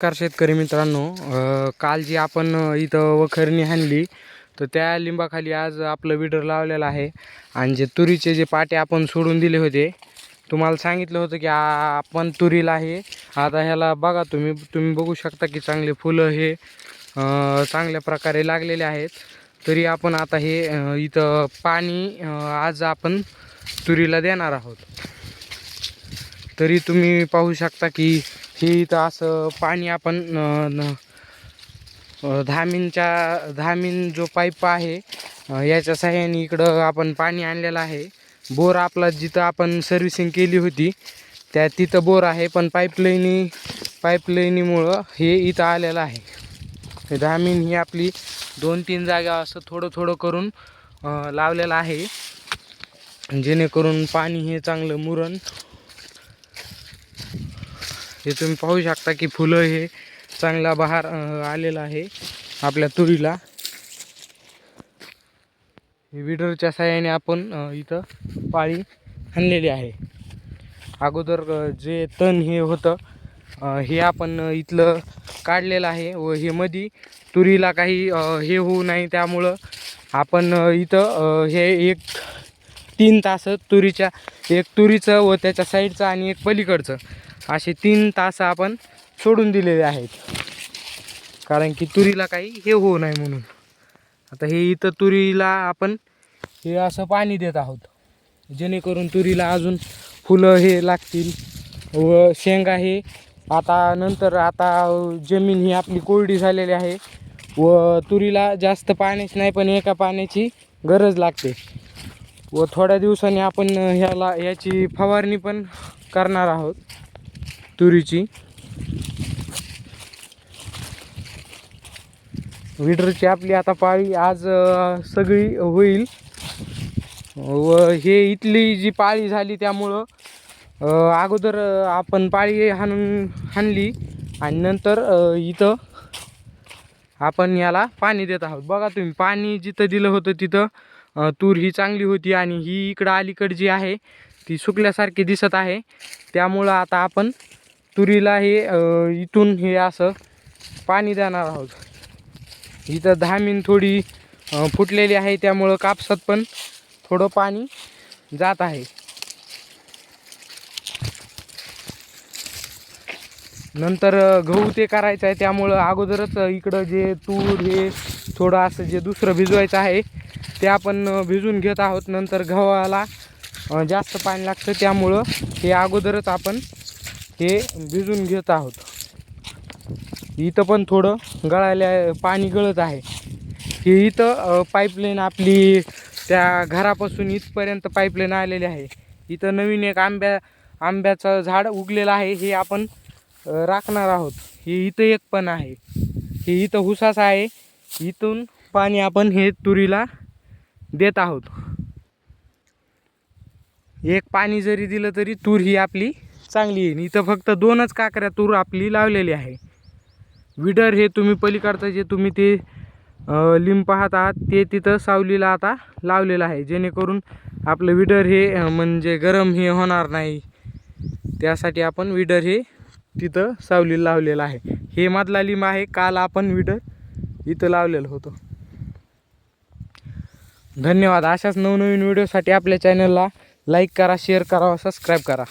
नमस्कार शेतकरी मित्रांनो. काल जी आपण इथं वखरणी आणली तर त्या लिंबाखाली आज आपलं विडर लावलेलं आहे. आणि जे तुरीचे जे पाटे आपण सोडून दिले होते तुम्हाला सांगितलं होतं की आपण तुरीला आहे. आता ह्याला बघा तुम्ही तुम्ही बघू शकता की चांगले फुलं हे चांगल्या प्रकारे लागलेले आहेत. तरी आपण आता हे इथं पाणी आज आपण तुरीला देणार आहोत. तरी तुम्ही पाहू शकता की हे इथं असं पाणी आपण अ, न- दहा मिनच्या दहा मिन जो पाईप आहे याच्या सहाय्याने इकडं आपण पाणी आणलेलं आहे. बोर आपला जिथं आपण सर्व्हिसिंग केली होती त्या तिथं बोर आहे पण पाईपलाईनी पाईपलाईनीमुळं हे इथं आलेलं आहे. हे दहा मिन ही आपली दोन तीन जागा असं थोडं थोडं करून लावलेलं आहे. जेणेकरून पाणी हे चांगलं मुरण हे तुम्ही पाहू शकता की फुलं हे चांगला बहार आलेला आहे आपल्या तुरीला. विडरच्या साह्याने आपण इथं पाळी आणलेली आहे. अगोदर जे तण हे होतं हे आपण इथलं काढलेलं आहे व हे मधी तुरीला काही हे होऊ नाही त्यामुळं आपण इथं हे एक तीन तास तुरीच्या एक तुरीचं व त्याच्या साईडचं आणि एक पलीकडचं. असे तीन तास आपण सोडून दिलेले आहेत. कारण की तुरीला काही हे होऊ नये म्हणून. आता हे इथं तुरीला आपण हे असं पाणी देत आहोत. जेणेकरून तुरीला अजून फुलं हे लागतील. व शेंगा हे आता नंतर आता जमीन ही आपली कोरडी झालेली आहे. व तुरीला जास्त पाण्याची नाही पण एका पाण्याची गरज लागते. व थोड्या दिवसांनी आपण ह्याला याची फवारणी पण करणार आहोत. तुरीची. विडरची आपली आता पाळी आज सगळी होईल. व हे इथली जी पाळी झाली त्यामुळं अगोदर आपण पाळी हाणून हाणली आणि नंतर इथं आपण याला पाणी देत आहोत. बघा तुम्ही पाणी जिथं दिलं होतं तिथं तूर ही चांगली होती आणि ही इकडं अलीकडं जी आहे ती सुकल्यासारखी दिसत आहे. त्यामुळं आता आपण तुरीला हे इथून हे असं पाणी देणार आहोत. इथं धामीन थोडी फुटलेली आहे त्यामुळं कापसात पण थोडं पाणी जात आहे. नंतर गहू ते करायचं आहे त्यामुळं अगोदरच इकडं जे तूर हे थोडं असं जे दुसरं भिजवायचं आहे ते आपण भिजून घेत आहोत. नंतर गव्हाला जास्त पाणी लागतं त्यामुळं हे अगोदरच आपण हे भिजून घेत आहोत. इथं पण थोडं गळायला पाणी गळत आहे. हे इथं पाईपलाईन आपली त्या घरापासून इथपर्यंत पाईपलाईन आलेली आहे. इथं नवीन एक आंब्या आंब्याचं झाड उगलेलं आहे. हे आपण राखणार आहोत. हे इथं एक पण आहे. हे इथं हुसास आहे. इथून पाणी आपण हे तुरीला देत आहोत. एक पाणी जरी दिलं तरी तूर ही आपली चांगली येईल इथं फक्त दोनच काकऱ्या तूर आपली लावलेली आहे. विडर हे तुम्ही पलीकडचं जे तुम्ही ते लिंब पाहत आहात ते तिथं सावलीला आता लावलेलं आहे. जेणेकरून आपलं विडर हे म्हणजे गरम हे होणार नाही. त्यासाठी आपण विडर हे तिथं सावलीला लावलेलं आहे. हे मधला लिंब आहे काल आपण विडर इथं लावलेलं होतं. धन्यवाद. अशाच नवनवीन व्हिडिओसाठी आपल्या चॅनलला लाईक करा शेअर करा सबस्क्राईब करा.